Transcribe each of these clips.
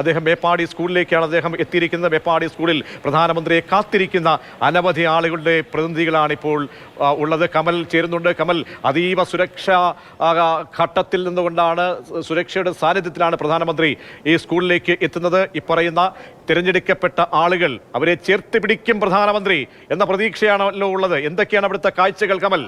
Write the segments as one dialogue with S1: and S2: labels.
S1: അദ്ദേഹം മേപ്പാടി സ്കൂളിലേക്കാണ് അദ്ദേഹം എത്തിയിരിക്കുന്നത്. മേപ്പാടി സ്കൂളിൽ പ്രധാനമന്ത്രിയെ കാത്തിരിക്കുന്ന അനവധി ആളുകളുടെ പ്രതിനിധികളാണ് ഇപ്പോൾ ഉള്ളത്. കമൽ ചേരുന്നുണ്ട്. കമൽ അതീവ സുരക്ഷാ ഘട്ടത്തിൽ നിന്നുകൊണ്ടാണ് സുരക്ഷയുടെ സാന്നിധ്യത്തിലാണ് പ്രധാനമന്ത്രി ഈ സ്കൂളിലേക്ക് എത്തുന്നത്. ഇപ്പറയുന്ന തിരഞ്ഞെടുക്കപ്പെട്ട ആളുകൾ അവരെ ചേർത്ത് പിടിക്കും പ്രധാനമന്ത്രി എന്ന പ്രതീക്ഷയാണല്ലോ ഉള്ളത്. എന്തൊക്കെയാണ് അവിടുത്തെ കാഴ്ചകൾ കമൽ?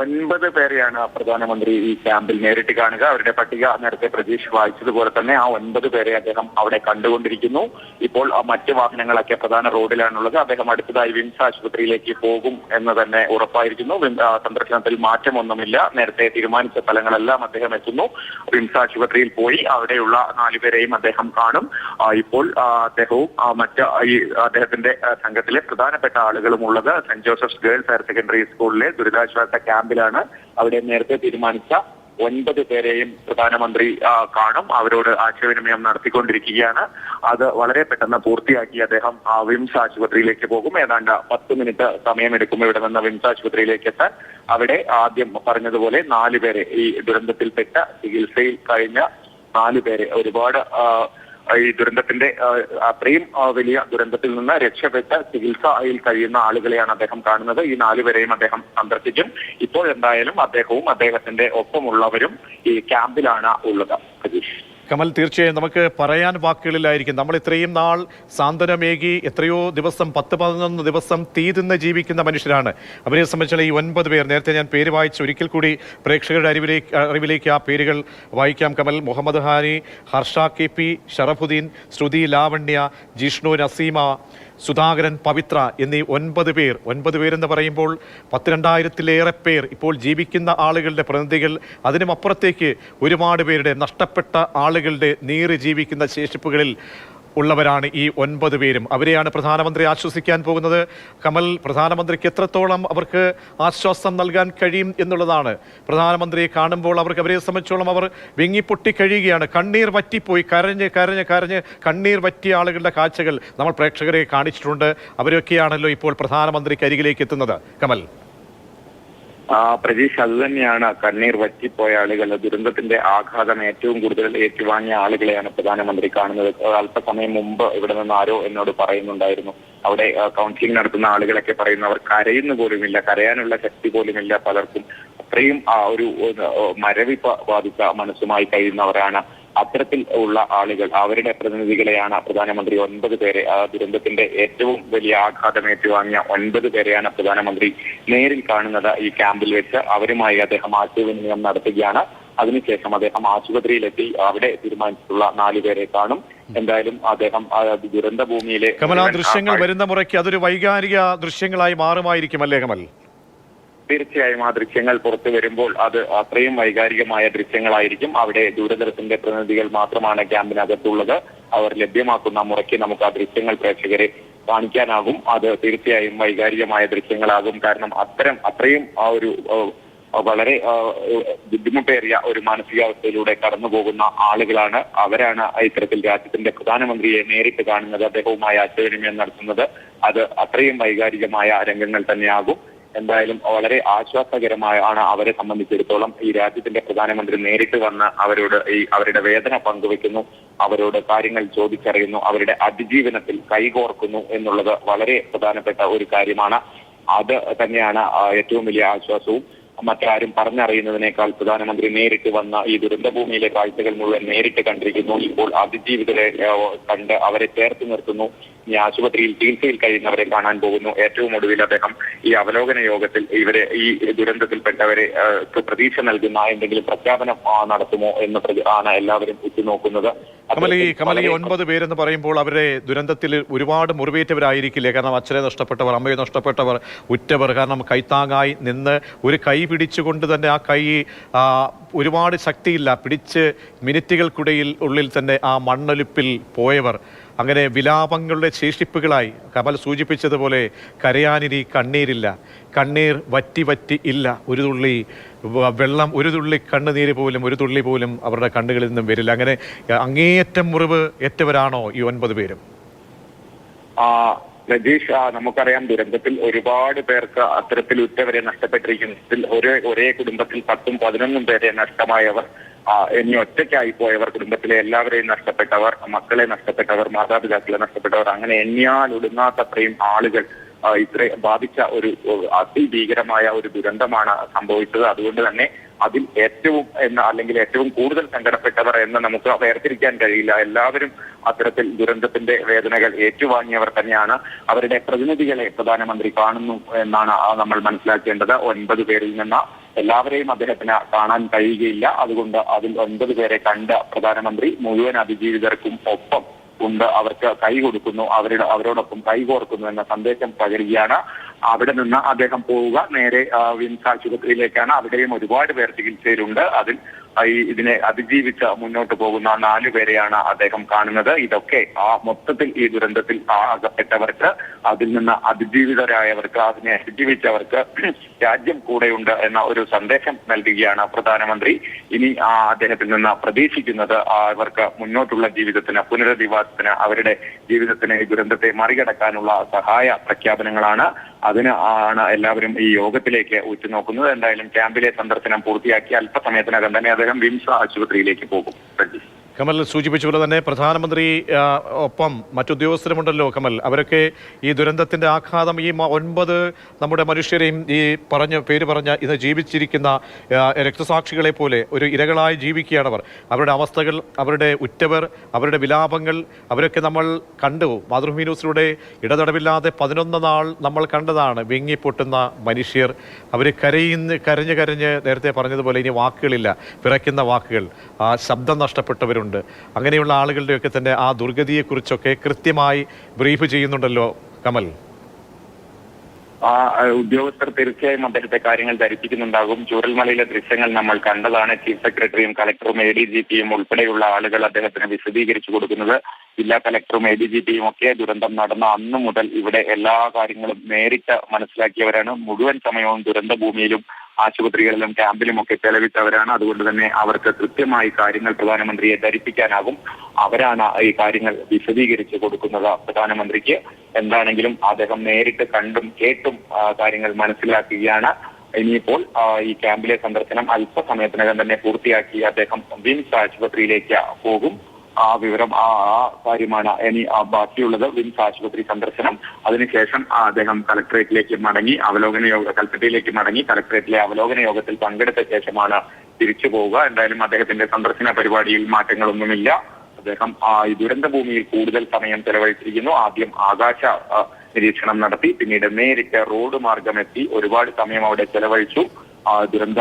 S2: ഒൻപത് പേരെയാണ് പ്രധാനമന്ത്രി ഈ ക്യാമ്പിൽ നേരിട്ട് കാണുക. അവരുടെ പട്ടിക നേരത്തെ പ്രതീക്ഷ വായിച്ചതുപോലെ തന്നെ ആ ഒൻപത് പേരെ അദ്ദേഹം അവിടെ കണ്ടുകൊണ്ടിരിക്കുന്നു. ഇപ്പോൾ മറ്റ് വാഹനങ്ങളൊക്കെ പ്രധാന റോഡിലാണുള്ളത്. അദ്ദേഹം അടുത്തതായി വിംസ് ആശുപത്രിയിലേക്ക് പോകും എന്ന് തന്നെ ഉറപ്പായിരിക്കുന്നു. സന്ദർശനത്തിൽ മാറ്റമൊന്നുമില്ല. നേരത്തെ തീരുമാനിച്ച സ്ഥലങ്ങളെല്ലാം അദ്ദേഹം എത്തുന്നു. വിംസ് ആശുപത്രിയിൽ പോയി അവിടെയുള്ള നാലുപേരെയും അദ്ദേഹം കാണും. ഇപ്പോൾ അദ്ദേഹവും മറ്റ് ഈ അദ്ദേഹത്തിന്റെ സംഘത്തിലെ പ്രധാനപ്പെട്ട ആളുകളും ഉള്ളത് Saint Joseph's girls higher secondary സ്കൂളിലെ ദുരിതാശ്വാസ ക്യാമ്പിലാണ് അവിടെ നേരത്തെ തീരുമാനിച്ച ഒൻപത് പേരെയും പ്രധാനമന്ത്രി കാണും. അവരോട് ആശയവിനിമയം നടത്തിക്കൊണ്ടിരിക്കുകയാണ്. അത് വളരെ പെട്ടെന്ന് പൂർത്തിയാക്കി അദ്ദേഹം വിംസ് ആശുപത്രിയിലേക്ക് പോകും. ഏതാണ്ട് പത്ത് മിനിറ്റ് സമയമെടുക്കും ഇവിടെ നിന്ന് വിംസ് ആശുപത്രിയിലേക്ക് എത്താൻ. അവിടെ ആദ്യം പറഞ്ഞതുപോലെ നാല് പേരെ ഈ ദുരന്തത്തിൽപ്പെട്ട ചികിത്സയിൽ കഴിഞ്ഞ നാല് പേരെ ഒരുപാട് ഈ ദുരന്തത്തിന്റെ അത്രയും വലിയ ദുരന്തത്തിൽ നിന്ന് രക്ഷപ്പെട്ട് ചികിത്സയിൽ കഴിയുന്ന ആളുകളെയാണ് അദ്ദേഹം കാണുന്നത്. ഈ നാലുപേരെയും അദ്ദേഹം സന്ദർശിക്കും ഇപ്പോൾ എന്തായാലും അദ്ദേഹവും അദ്ദേഹത്തിന്റെ ഒപ്പമുള്ളവരും ഈ ക്യാമ്പിലാണ് ഉള്ളത്. പ്രതീഷ്
S1: കമൽ തീർച്ചയായും നമുക്ക് പറയാൻ വാക്കുകളിലായിരിക്കും. നമ്മൾ ഇത്രയും നാൾ സാന്ത്വനമേകി എത്രയോ ദിവസം പത്ത് പതിനൊന്ന് ദിവസം തീ തിന്ന് ജീവിക്കുന്ന മനുഷ്യരാണ്. അവരെ സംബന്ധിച്ചുള്ള ഈ ഒൻപത് പേർ നേരത്തെ ഞാൻ പേര് വായിച്ച് ഒരിക്കൽ കൂടി പ്രേക്ഷകരുടെ അറിവിലേക്ക് അറിവിലേക്ക് ആ പേരുകൾ വായിക്കാം. കമൽ മുഹമ്മദ് ഹാനി ഹർഷ കെ പി ഷറഫുദ്ദീൻ ശ്രുതി ലാവണ്യ ജിഷ്ണു നസീമ സുധാകരൻ പവിത്ര എന്നീ ഒൻപത് പേർ ഒൻപത് പേരെന്ന് പറയുമ്പോൾ പത്തിരണ്ടായിരത്തിലേറെ പേർ ഇപ്പോൾ ജീവിക്കുന്ന ആളുകളുടെ പ്രതിനിധികൾ. അതിനുമപ്പുറത്തേക്ക് ഒരുപാട് പേരുടെ നഷ്ടപ്പെട്ട ആളുകളുടെ നീറി ജീവിക്കുന്ന ശേഷിപ്പുകളിൽ ഉള്ളവരാണ് ഈ ഒൻപത് പേരും. അവരെയാണ് പ്രധാനമന്ത്രി ആശ്വസിക്കാൻ പോകുന്നത്. കമൽ പ്രധാനമന്ത്രിക്ക് എത്രത്തോളം അവർക്ക് ആശ്വാസം നൽകാൻ കഴിയും എന്നുള്ളതാണ്. പ്രധാനമന്ത്രിയെ കാണുമ്പോൾ അവർക്ക് അവരെ സംബന്ധിച്ചോളം അവർ വിങ്ങിപ്പൊട്ടി കഴിയുകയാണ്. കണ്ണീർ വറ്റിപ്പോയി. കരഞ്ഞ് കരഞ്ഞ് കരഞ്ഞ് കണ്ണീർ വറ്റിയ ആളുകളുടെ കാഴ്ചകൾ നമ്മൾ പ്രേക്ഷകരെ കാണിച്ചിട്ടുണ്ട്. അവരൊക്കെയാണല്ലോ ഇപ്പോൾ പ്രധാനമന്ത്രിക്ക് അരികിലേക്ക് എത്തുന്നത്. കമൽ.
S2: ആ പ്രതീക്ഷ അത് തന്നെയാണ്. കണ്ണീർ വറ്റിപ്പോയ ആളുകൾ ദുരന്തത്തിന്റെ ആഘാതം ഏറ്റവും കൂടുതൽ ഏറ്റുവാങ്ങിയ ആളുകളെയാണ് പ്രധാനമന്ത്രി കാണുന്നത്. അല്പസമയം മുമ്പ് ഇവിടെ നിന്ന് ആരോ എന്നോട് പറയുന്നുണ്ടായിരുന്നു. അവിടെ കൗൺസിലിംഗ് നടത്തുന്ന ആളുകളൊക്കെ പറയുന്നു അവർ കരയുന്നു പോലുമില്ല കരയാനുള്ള ശക്തി പോലുമില്ല പലർക്കും. അത്രയും ആ ഒരു മരവിപ്പ് ബാധിച്ച മനസ്സുമായി കഴിയുന്നവരാണ് അത്തരത്തിൽ ഉള്ള ആളുകൾ അവരുടെ പ്രതിനിധികളെയാണ് പ്രധാനമന്ത്രി ഒൻപത് പേരെ ആ ദുരന്തത്തിന്റെ ഏറ്റവും വലിയ ആഘാതം ഏറ്റുവാങ്ങിയ ഒൻപത് പേരെയാണ് പ്രധാനമന്ത്രി നേരിൽ കാണുന്നത് ഈ ക്യാമ്പിൽ വെച്ച്. അവരുമായി അദ്ദേഹം ആശയവിനിമയം നടത്തുകയാണ്. അതിനുശേഷം അദ്ദേഹം ആശുപത്രിയിലെത്തി അവിടെ തീരുമാനിച്ചിട്ടുള്ള നാലു പേരെ കാണും. എന്തായാലും അദ്ദേഹം ദുരന്ത ഭൂമിയിലെ
S1: കമൽ ദൃശ്യങ്ങൾ വരുന്ന മുറയ്ക്ക് അതൊരു വൈകാരിക ദൃശ്യങ്ങളായി മാറുമായിരിക്കും അല്ലേ കമൽ?
S2: തീർച്ചയായും ആ ദൃശ്യങ്ങൾ പുറത്തു വരുമ്പോൾ അത് അത്രയും വൈകാരികമായ ദൃശ്യങ്ങളായിരിക്കും. അവിടെ ദൂരദർശന്റെ പ്രതിനിധികൾ മാത്രമാണ് ക്യാമ്പിനകത്തുള്ളത്. അവർ ലഭ്യമാക്കുന്ന മുറയ്ക്ക് നമുക്ക് ആ ദൃശ്യങ്ങൾ പ്രേക്ഷകരെ കാണിക്കാനാകും. അത് തീർച്ചയായും വൈകാരികമായ ദൃശ്യങ്ങളാകും. കാരണം അത്തരം അത്രയും ആ ഒരു വളരെ ബുദ്ധിമുട്ടേറിയ ഒരു മാനസികാവസ്ഥയിലൂടെ കടന്നു പോകുന്ന ആളുകളാണ് അവരാണ് ഇത്തരത്തിൽ രാജ്യത്തിന്റെ പ്രധാനമന്ത്രിയെ നേരിട്ട് കാണുന്നത്. അദ്ദേഹവുമായി ആശയവിനിമയം നടത്തുന്നത്. അത് അത്രയും വൈകാരികമായ രംഗങ്ങൾ തന്നെയാകും. എന്തായാലും വളരെ ആശ്വാസകരമായാണ് അവരെ സംബന്ധിച്ചിടത്തോളം ഈ രാജ്യത്തിന്റെ പ്രധാനമന്ത്രി നേരിട്ട് വന്ന് അവരോട് ഈ അവരുടെ വേദന പങ്കുവെക്കുന്നു അവരോട് കാര്യങ്ങൾ ചോദിച്ചറിയുന്നു അവരുടെ അതിജീവനത്തിൽ കൈകോർക്കുന്നു എന്നുള്ളത് വളരെ പ്രധാനപ്പെട്ട ഒരു കാര്യമാണ്. അത് തന്നെയാണ് ഏറ്റവും വലിയ ആശ്വാസവും. മറ്റാരും പറഞ്ഞറിയുന്നതിനേക്കാൾ പ്രധാനമന്ത്രി നേരിട്ട് വന്ന ഈ ദുരന്തഭൂമിയിലെ കാഴ്ചകൾ മുഴുവൻ നേരിട്ട് കണ്ടിരിക്കുന്നു. ഇപ്പോൾ അതിജീവിതരെ കണ്ട് അവരെ ചേർത്ത് നിർത്തുന്നു. ഈ ആശുപത്രിയിൽ ചികിത്സയിൽ കഴിയുന്നവരെ കാണാൻ പോകുന്നു. ഏറ്റവും ഒടുവിൽ അദ്ദേഹം ഈ അവലോകന യോഗത്തിൽ ഇവരെ ഈ ദുരന്തത്തിൽപ്പെട്ടവരെ പ്രതീക്ഷ നൽകുന്ന എന്തെങ്കിലും പ്രഖ്യാപനം നടത്തുമോ എന്ന് ആണ് എല്ലാവരും ഉറ്റുനോക്കുന്നത്.
S1: കമലി
S2: വളരെ
S1: ഒൻപത് പേരെന്ന് പറയുമ്പോൾ അവരെ ദുരന്തത്തിൽ ഒരുപാട് മുറിവേറ്റവരായിരിക്കില്ലേ? കാരണം അച്ഛനെ നഷ്ടപ്പെട്ടവർ അമ്മയെ നഷ്ടപ്പെട്ടവർ ഉറ്റവർ. കാരണം കൈത്താങ്ങായി നിന്ന് ഒരു കൈ പിടിച്ചുകൊണ്ട് തന്നെ ആ കൈ ഒരുപാട് ശക്തിയില്ല. പിടിച്ച് മിനിറ്റുകൾക്കിടയിൽ ഉള്ളിൽ തന്നെ ആ മണ്ണൊലിപ്പിൽ പോയവർ. അങ്ങനെ വിലാപങ്ങളുടെ ശേഷിപ്പുകളായി കമൽ സൂചിപ്പിച്ചതുപോലെ കരയാനിരി കണ്ണീരില്ല. കണ്ണീർ വറ്റി വറ്റി ഇല്ല. ഒരു തുള്ളി വെള്ളം ഒരു തുള്ളി കണ്ണുനീര് പോലും ഒരു തുള്ളി പോലും അവരുടെ കണ്ണുകളിൽ നിന്നും വരില്ല. അങ്ങനെ അങ്ങേയറ്റം മുറിവ് ഏറ്റവരാണോ ഈ ഒൻപത് പേരും?
S2: രജീഷ് നമുക്കറിയാം ദുരന്തത്തിൽ ഒരുപാട് പേർക്ക് അത്തരത്തിൽ ഉറ്റവരെ നഷ്ടപ്പെട്ടിരിക്കുന്നതിൽ ഒരേ ഒരേ കുടുംബത്തിൽ പത്തും പതിനൊന്നും പേരെ നഷ്ടമായവർ ഇനി ഒറ്റയ്ക്കായി പോയവർ കുടുംബത്തിലെ എല്ലാവരെയും നഷ്ടപ്പെട്ടവർ മക്കളെ നഷ്ടപ്പെട്ടവർ മാതാപിതാക്കളെ നഷ്ടപ്പെട്ടവർ അങ്ങനെ എണ്ണിയാൽ ഒടുങ്ങാത്തത്രയും ആളുകൾ ഇത്ര ബാധിച്ച ഒരു അതിഭീകരമായ ഒരു ദുരന്തമാണ് സംഭവിച്ചത്. അതുകൊണ്ട് തന്നെ അതിൽ ഏറ്റവും എന്ന അല്ലെങ്കിൽ ഏറ്റവും കൂടുതൽ സങ്കടപ്പെട്ടവർ എന്ന് നമുക്ക് വേർതിരിക്കാൻ കഴിയില്ല. എല്ലാവരും അത്തരത്തിൽ ദുരന്തത്തിന്റെ വേദനകൾ ഏറ്റുവാങ്ങിയവർ തന്നെയാണ്. അവരുടെ പ്രതിനിധികളെ പ്രധാനമന്ത്രി കാണുന്നു എന്നാണ് നമ്മൾ മനസ്സിലാക്കേണ്ടത്. ഒൻപത് പേരിൽ നിന്ന് എല്ലാവരെയും അദ്ദേഹത്തിന് കാണാൻ കഴിയുകയില്ല. അതുകൊണ്ട് അതിൽ ഒൻപത് പേരെ കണ്ട പ്രധാനമന്ത്രി മുഴുവൻ അതിജീവിതർക്കും ഒപ്പം ഉണ്ട്. അവർക്ക് കൈ കൊടുക്കുന്നു. അവരുടെ അവരോടൊപ്പം കൈകോർക്കുന്നു എന്ന സന്ദേശം പകരുകയാണ്. അവിടെ നിന്ന് അദ്ദേഹം പോവുക. നേരെ വിംസ് ആശുപത്രിയിലേക്കാണ്. അവിടെയും ഒരുപാട് പേർ ചികിത്സയിലുണ്ട്. അതിൽ ഈ ഇതിനെ അതിജീവിച്ച് മുന്നോട്ട് പോകുന്ന നാലു പേരെയാണ് അദ്ദേഹം കാണുന്നത്. ഇതൊക്കെ ആ മൊത്തത്തിൽ ഈ ദുരന്തത്തിൽ അകപ്പെട്ടവർക്ക് അതിൽ നിന്ന് അതിജീവിതരായവർക്ക് അതിനെ അതിജീവിച്ചവർക്ക് രാജ്യം കൂടെയുണ്ട് എന്ന ഒരു സന്ദേശം നൽകുകയാണ് പ്രധാനമന്ത്രി. ഇനി ആ അദ്ദേഹത്തിൽ നിന്ന് പ്രതീക്ഷിക്കുന്നത് അവർക്ക് മുന്നോട്ടുള്ള ജീവിതത്തിന് പുനരധിവാസത്തിന് അവരുടെ ജീവിതത്തിന് ഈ ദുരന്തത്തെ മറികടക്കാനുള്ള സഹായ പ്രഖ്യാപനങ്ങളാണ്. അതിന് ആണ് എല്ലാവരും ഈ യോഗത്തിലേക്ക് ഉറ്റുനോക്കുന്നത്. എന്തായാലും ക്യാമ്പിലെ സന്ദർശനം പൂർത്തിയാക്കി അല്പസമയത്തിനകം തന്നെ അദ്ദേഹം വിംസ ആശുപത്രിയിലേക്ക് പോകും.
S1: കമൽ സൂചിപ്പിച്ച പോലെ തന്നെ പ്രധാനമന്ത്രി ഒപ്പം മറ്റുദ്യോഗസ്ഥരുമുണ്ടല്ലോ കമൽ. അവരൊക്കെ ഈ ദുരന്തത്തിന്റെ ആഘാതം ഈ ഒൻപത് നമ്മുടെ മനുഷ്യരെയും ഈ പറഞ്ഞ പേര് പറഞ്ഞ ഇത് ജീവിച്ചിരിക്കുന്ന രക്തസാക്ഷികളെ പോലെ ഒരു ഇരകളായി ജീവിക്കുകയാണ് അവർ. അവരുടെ അവസ്ഥകൾ അവരുടെ ഉറ്റവർ അവരുടെ വിലാപങ്ങൾ അവരൊക്കെ നമ്മൾ കണ്ടു. മാതൃഭൂമി ന്യൂസിലൂടെ ഇടതടവില്ലാതെ പതിനൊന്ന് നാൾ നമ്മൾ കണ്ടതാണ് വിങ്ങിപ്പൊട്ടുന്ന മനുഷ്യർ. അവർ കരയുന്ന കരഞ്ഞ് കരഞ്ഞ് നേരത്തെ പറഞ്ഞതുപോലെ ഇനി വാക്കുകളില്ല പിറയ്ക്കുന്ന വാക്കുകൾ. ആ ശബ്ദം നഷ്ടപ്പെട്ടവരുണ്ട്. അങ്ങനെയുള്ള ആളുകളുടെയൊക്കെ തന്നെ ആ ദുർഗതിയെക്കുറിച്ചൊക്കെ കൃത്യമായി ബ്രീഫ് ചെയ്യുന്നുണ്ടല്ലോ കമൽ.
S2: ആ ഉദ്യോഗസ്ഥർ തീർച്ചയായും അദ്ദേഹത്തെ കാര്യങ്ങൾ ധരിപ്പിക്കുന്നുണ്ടാകും. ചൂരൽമലയിലെ ദൃശ്യങ്ങൾ നമ്മൾ കണ്ടതാണ്. ചീഫ് സെക്രട്ടറിയും കളക്ടറും എ ഡി ജി പിയും ഉൾപ്പെടെയുള്ള ആളുകൾ അദ്ദേഹത്തിന് വിശദീകരിച്ചു കൊടുക്കുന്നത്. ജില്ലാ കളക്ടറും എ ഡി ജി പിയും ഒക്കെ ദുരന്തം നടന്ന അന്നു മുതൽ ഇവിടെ എല്ലാ കാര്യങ്ങളും നേരിട്ട് മനസ്സിലാക്കിയവരാണ്. മുഴുവൻ സമയവും ദുരന്ത ഭൂമിയിലും ആശുപത്രികളിലും ക്യാമ്പിലും ഒക്കെ ചെലവിട്ടവരാണ്. അതുകൊണ്ട് തന്നെ അവർക്ക് കൃത്യമായി കാര്യങ്ങൾ പ്രധാനമന്ത്രിയെ ധരിപ്പിക്കാനാകും. അവരാണ് ഈ കാര്യങ്ങൾ വിശദീകരിച്ച് കൊടുക്കുന്നത് പ്രധാനമന്ത്രിക്ക്. എന്താണെങ്കിലും അദ്ദേഹം നേരിട്ട് കണ്ടും കേട്ടും കാര്യങ്ങൾ മനസ്സിലാക്കുകയാണ്. ഇനിയിപ്പോൾ ഈ ക്യാമ്പിലെ സന്ദർശനം അല്പസമയത്തിനകം തന്നെ പൂർത്തിയാക്കി അദ്ദേഹം വിംസ് ആശുപത്രിയിലേക്ക് പോകും. ആ വിവരം ആ ആ കാര്യമാണ് ഇനി ബാക്കിയുള്ളത് വിംസ് ആശുപത്രി സന്ദർശനം. അതിനുശേഷം അദ്ദേഹം കലക്ടറേറ്റിലേക്ക് മടങ്ങി അവലോകന യോഗ കൽപ്പറ്റയിലേക്ക് മടങ്ങി കലക്ടറേറ്റിലെ അവലോകന യോഗത്തിൽ പങ്കെടുത്ത ശേഷമാണ് തിരിച്ചു പോവുക. എന്തായാലും അദ്ദേഹത്തിന്റെ സന്ദർശന പരിപാടിയിൽ മാറ്റങ്ങളൊന്നുമില്ല. അദ്ദേഹം ആ ദുരന്ത ഭൂമിയിൽ കൂടുതൽ സമയം ചെലവഴിച്ചിരിക്കുന്നു. ആദ്യം ആകാശ നിരീക്ഷണം നടത്തി പിന്നീട് നേരിട്ട് റോഡ് മാർഗം എത്തി ഒരുപാട് സമയം അവിടെ ചെലവഴിച്ചു. ആ ദുരന്ത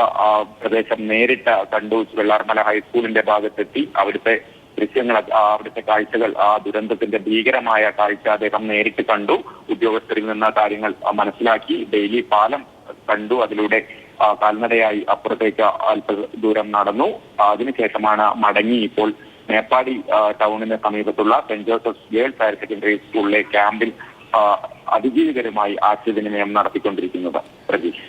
S2: പ്രദേശം നേരിട്ട് കണ്ടു. വെള്ളാർമല ഹൈസ്കൂളിന്റെ ഭാഗത്തെത്തി അവിടുത്തെ ദൃശ്യങ്ങൾ അവിടുത്തെ കാഴ്ചകൾ ആ ദുരന്തത്തിന്റെ ഭീകരമായ കാഴ്ച അദ്ദേഹം നേരിട്ട് കണ്ടു. ഉദ്യോഗസ്ഥരിൽ നിന്ന് കാര്യങ്ങൾ മനസ്സിലാക്കി. ഡെയിലി പാലം കണ്ടു. അതിലൂടെ കാൽനടയായി അപ്പുറത്തേക്ക് അല്പ ദൂരം നടന്നു. അതിനുശേഷമാണ് മടങ്ങി ഇപ്പോൾ മേപ്പാടി ടൗണിന് സമീപത്തുള്ള Saint Joseph's girls higher secondary സ്കൂളിലെ ക്യാമ്പിൽ അതിജീവികരമായി ആശയവിനിമയം നടത്തിക്കൊണ്ടിരിക്കുന്നത്. പ്രതീക്ഷ